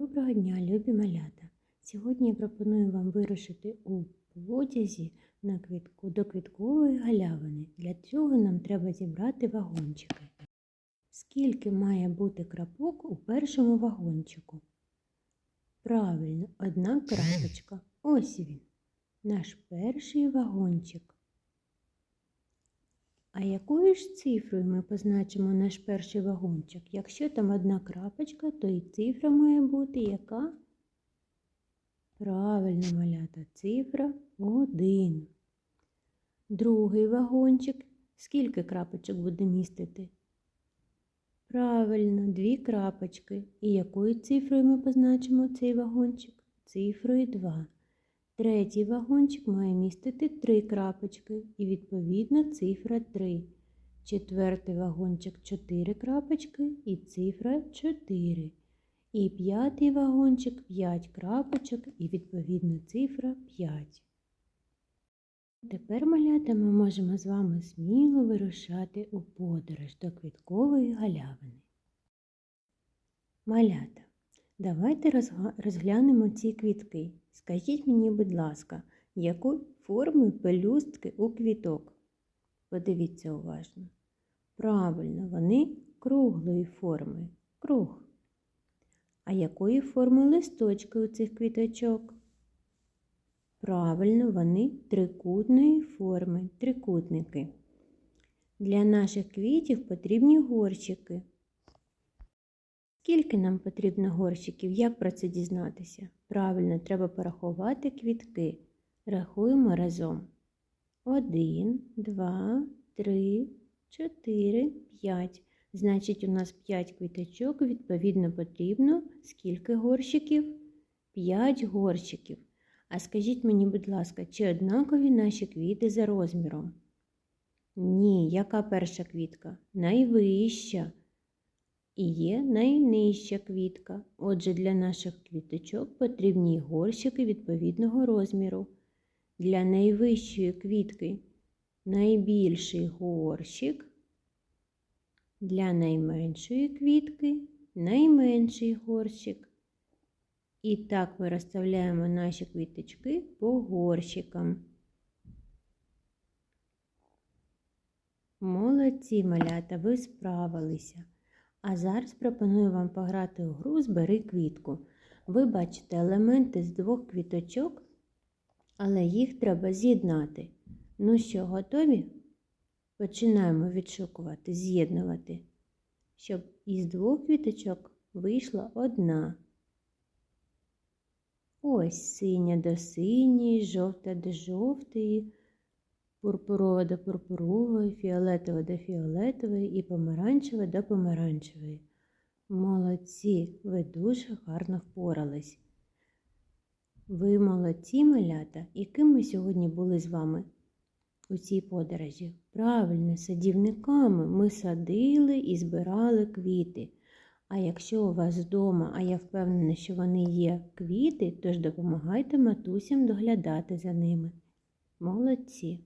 Доброго дня, любі малята! Сьогодні я пропоную вам вирушити у потязі на квітку до квіткової галявини. Для цього нам треба зібрати вагончики. Скільки має бути крапок у першому вагончику? Правильно, одна крапочка. Ось він, наш перший вагончик. А якою ж цифрою ми позначимо наш перший вагончик? Якщо там одна крапочка, то і цифра має бути яка? Правильно, малята, цифра 1. Другий вагончик. Скільки крапочок буде містити? Правильно, дві крапочки. І якою цифрою ми позначимо цей вагончик? Цифрою 2. Третій вагончик має містити три крапочки і відповідно цифра 3. Четвертий вагончик 4 крапочки і цифра 4. І п'ятий вагончик 5 крапочок і відповідно цифра 5. Тепер, малята, ми можемо з вами сміло вирушати у подорож до квіткової галявини. Малята, давайте розглянемо ці квітки. Скажіть мені, будь ласка, якої форми пелюстки у квіток? Подивіться уважно. Правильно, вони круглої форми. Круг. А якої форми листочки у цих квіточок? Правильно, вони трикутної форми, трикутники. Для наших квітів потрібні горщики. Скільки нам потрібно горщиків? Як про це дізнатися? Правильно, треба порахувати квітки. Рахуємо разом. Один, два, три, чотири, п'ять. Значить, у нас 5 квіточок, відповідно, потрібно скільки горщиків? 5 горщиків. А скажіть мені, будь ласка, чи однакові наші квіти за розміром? Ні, яка перша квітка? Найвища. І є найнижча квітка. Отже, для наших квіточок потрібні горщики відповідного розміру. Для найвищої квітки найбільший горщик. Для найменшої квітки найменший горщик. І так ми розставляємо наші квіточки по горщикам. Молодці малята, ви справилися. А зараз пропоную вам пограти у гру Збери квітку. Ви бачите елементи з двох квіточок, але їх треба з'єднати. Ну що, готові? Починаємо відшукувати, з'єднувати, щоб із двох квіточок вийшла одна. Ось синя до синьої, жовта до жовтої, пурпурова до пурпурової, фіолетова до фіолетової і помаранчева до помаранчевої. Молодці, ви дуже гарно впорались. Ви молодці, малята, і ким ми сьогодні були з вами у цій подорожі? Правильно, садівниками ми садили і збирали квіти. А якщо у вас вдома, а я впевнена, що вони є квіти, тож допомагайте матусям доглядати за ними. Молодці!